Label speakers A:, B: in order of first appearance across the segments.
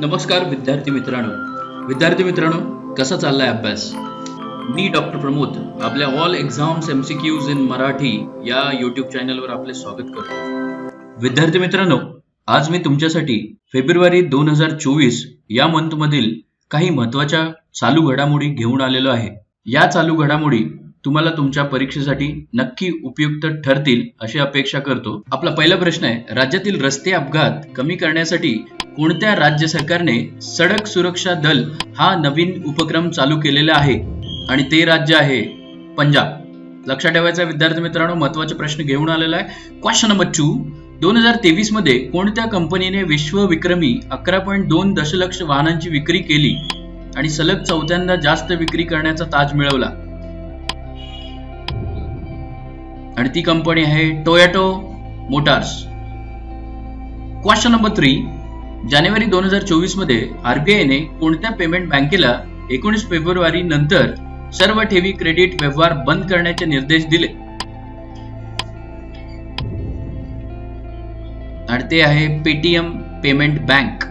A: नमस्कार विद्यार्थी मित्रांनो. विद्यार्थी मित्रांनो कसा चाललाय अभ्यास? मी डॉक्टर प्रमोद आपल्या all exams M C Qs in Marathi या यूट्यूब चॅनलवर आपले स्वागत करतो. विद्यार्थी मित्रांनो आज मी तुमच्यासाठी फेब्रुवारी दोन हजार चोवीस या मंथमधील काही महत्त्वाच्या चालू घडामोडी घेऊन आलेलो आहे. या चालू घडामोडी तुम्हाला तुमच्या परीक्षेसाठी नक्की उपयुक्त ठरतील अशी अपेक्षा करतो. आपला पहिला प्रश्न आहे राज्यातील रस्ते अपघात कमी करण्यासाठी कोणत्या राज्य सरकारने सडक सुरक्षा दल हा नवीन उपक्रम चालू केलेला आहे? आणि ते राज्य आहे पंजाब. लक्षात ठेवायचा विद्यार्थी मित्रांनो महत्त्वाचे प्रश्न घेऊन आलेला आहे. क्वेश्चन नंबर टू दोन हजार तेवीसमध्ये कोणत्या कंपनीने विश्व विक्रमी अकरा पॉईंट दोन दशलक्ष वाहनांची विक्री केली आणि सलग चौथ्यांदा जास्त विक्री करण्याचा ताज मिळवला? आणि ती कंपनी आहे Toyota Motors question number three जानेवारी दोन हजार चोवीसमध्ये आरबीआयने कोणत्या पेमेंट बँकेला एकोणीस फेब्रुवारी नंतर सर्व ठेवी क्रेडिट व्यवहार बंद करण्याचे निर्देश दिले. आणि ते आहे Paytm payments bank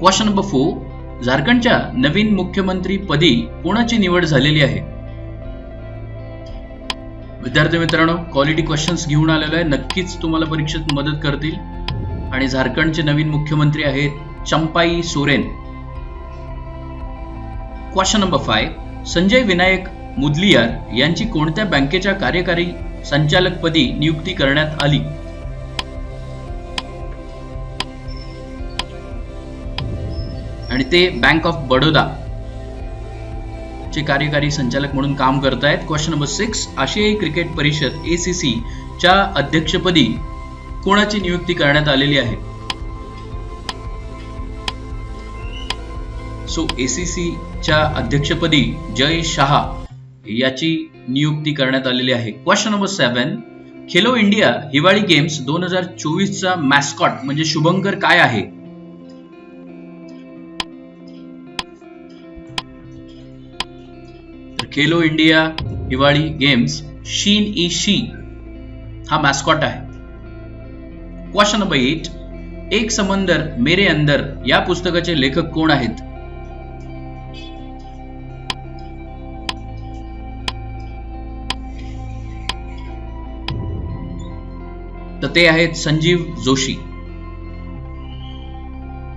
A: question number four झारखंडच्या नवीन मुख्यमंत्री पदी कोणाची निवड झालेली आहे? विद्यार्थी मित्रांनो क्वालिटी क्वेश्चन्स घेऊन आलेलो आहे. नक्कीच तुम्हाला परीक्षेत मदत करतील. आणि झारखंडचे नवीन मुख्यमंत्री आहेत Champai Soren. Question number five Sanjay Vinayak Mudaliar यांची कोणत्या बँकेच्या कार्यकारी संचालकपदी नियुक्ती करण्यात आली? आणि ते बँक ऑफ बडोदा चे कार्यकारी संचालक म्हणून काम करतायत. क्वेश्चन नंबर सिक्स आशियाई क्रिकेट परिषद एसीसी च्या अध्यक्षपदी कोणाची नियुक्ती करण्यात आलेली आहे? सो एसीसी च्या अध्यक्षपदी जय शहा याची नियुक्ती करण्यात आलेली आहे. Question number seven Khelo India हिवाळी गेम्स दोन हजार चोवीस चा मॅस्कॉट म्हणजे शुभंकर काय आहे? खेलो इंडिया हिवाळी गेम्स शीन ई शी हा मॅस्कॉट आहे. क्वेश्चन नंबर एट एक समंदर मेरे अंदर या पुस्तकाचे लेखक कोण आहेत? तर ते आहेत Sanjeev Joshi.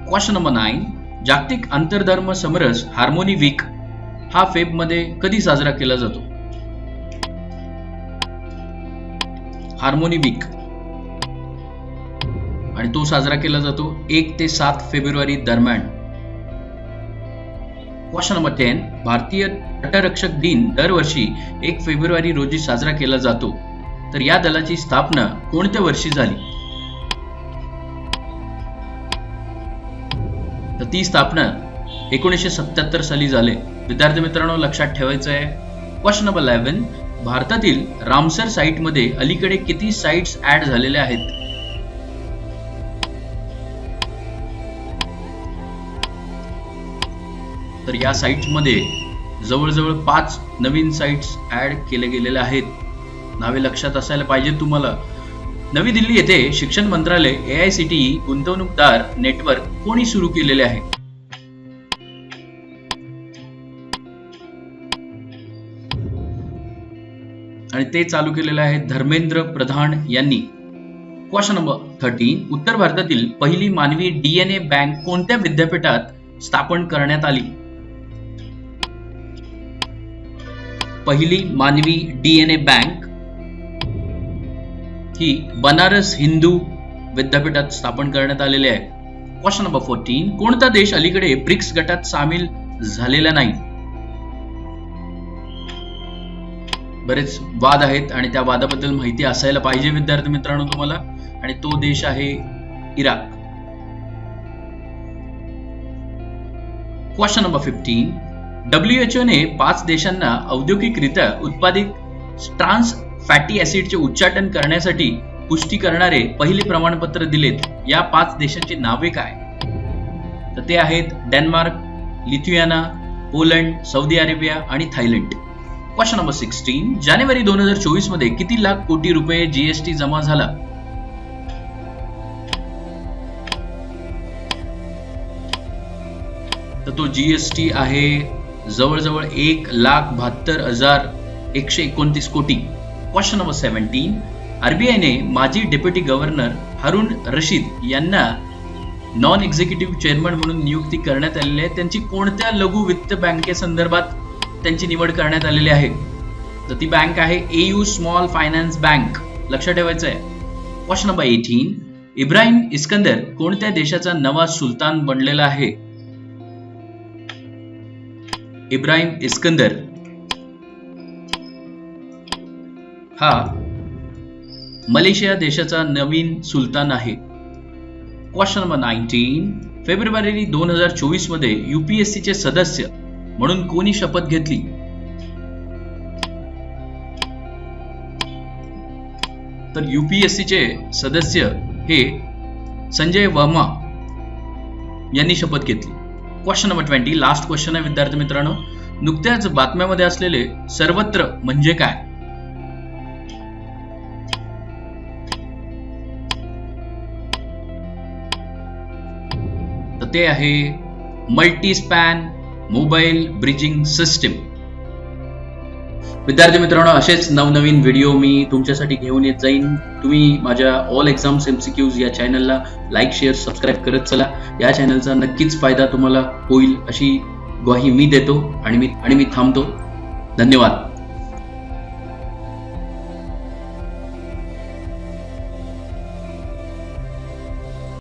A: Question number nine जागतिक आंतरधर्म समरस हार्मोनी वीक हा फेबमध्ये कधी साजरा केला जातो? Harmony week. आणि तो साजरा केला जातो एक ते सात फेब्रुवारी दरम्यान. क्वेश्चन नंबर टेन भारतीय तटरक्षक दिन दरवर्षी एक फेब्रुवारी रोजी साजरा केला जातो. तर या दलाची स्थापना कोणत्या वर्षी झाली? तर ती स्थापना एकोणीसशे सत्याहत्तर साली झाले. विद्यार्थी मित्रांनो लक्षात ठेवायचं आहे. क्वेश्चन नंबर इलेव्हन भारतातील रामसर साईटमध्ये अलीकडे किती साईट्स ऍड झालेल्या आहेत? तर या साईट्समध्ये जवळजवळ पाच नवीन साईट्स ॲड केले गेलेले आहेत. नावे लक्षात असायला पाहिजेत तुम्हाला. नवी दिल्ली येथे शिक्षण मंत्रालय ए आय सी टी गुंतवणूकदार नेटवर्क कोणी सुरू केलेले आहे? आणि ते चालू केलेले आहे धर्मेंद्र प्रधान यांनी. क्वेश्चन नंबर थर्टीन उत्तर भारतातील पहिली मानवी डीएनए बँक कोणत्या विद्यापीठात स्थापन करण्यात आली? पहिली मानवी डीएनए बँक ही बनारस हिंदू विद्यापीठात स्थापन करण्यात आलेली आहे. क्वेश्चन नंबर फोर्टीन कोणता देश अलीकडे ब्रिक्स गटात सामील झालेला नाही? बरेच वाद आहेत आणि त्या वादाबद्दल माहिती असायला पाहिजे विद्यार्थी मित्रांनो तुम्हाला. आणि तो देश आहे Iraq. Question number fifteen WHO ने पाच देशांना औद्योगिकरित्या उत्पादित ट्रान्स फॅटी ऍसिडचे उच्चाटन करण्यासाठी पुष्टी करणारे पहिले प्रमाणपत्र दिलेत. या पाच देशांची नावे काय? तर ते आहेत Denmark Lithuania Poland Saudi Arabia आणि थायलंड. क्वेश्चन नंबर सिक्स्टीन जानेवारी दोन हजार चोवीसमध्ये किती लाख कोटी रुपये जीएसटी जमा झाला? तर तो जीएसटी आहे जवळजवळ एक लाख बहात्तर हजार एकशे एकोणतीस कोटी. क्वेश्चन नंबर सेव्हन्टीन आरबीआयने माजी डेप्युटी गव्हर्नर हरुण रशीद यांना नॉन एक्झिक्युटिव्ह चेअरमन म्हणून नियुक्ती करण्यात आलेली आहे. त्यांची कोणत्या लघु वित्त बँकेसंदर्भात त्यांची निवड करण्यात आलेली आहे? तर ती बँक आहे एयू स्मॉल फायनान्स बँक लक्षात ठेवायचं आहे. Question number eighteen Ibrahim Iskandar कोणत्या देशाचा नवा सुलतान बनलेला आहे? इब्राहिम इस्कंदर. हा मलेशिया देशाचा नवीन सुलतान आहे. क्वेश्चन नंबर नाईन्टीन फेब्रुवारी दोन हजार चोवीसमध्ये युपीएससीचे सदस्य म्हणून कोणी शपथ घेतली? तर युपीएससीचे सदस्य हे संजय वर्मा यांनी शपथ घेतली. Question number twenty last question आहे विद्यार्थी मित्रांनो. नुकत्याच बातम्यामध्ये असलेले सर्वत्र म्हणजे काय? तर ते आहे multi span mobile bridging system विद्यार्थी मित्रांनो असेच नवनवीन व्हिडिओ मी तुमच्यासाठी घेऊन येत जाईन. तुम्ही माझ्या ऑल एक्झाम्स एमसीक्यूज या चॅनलला लाईक शेअर सबस्क्राईब करत चला. या चॅनलचा नक्कीच फायदा तुम्हाला होईल अशी ग्वाही मी देतो आणि मी आणि मी थांबतो. धन्यवाद.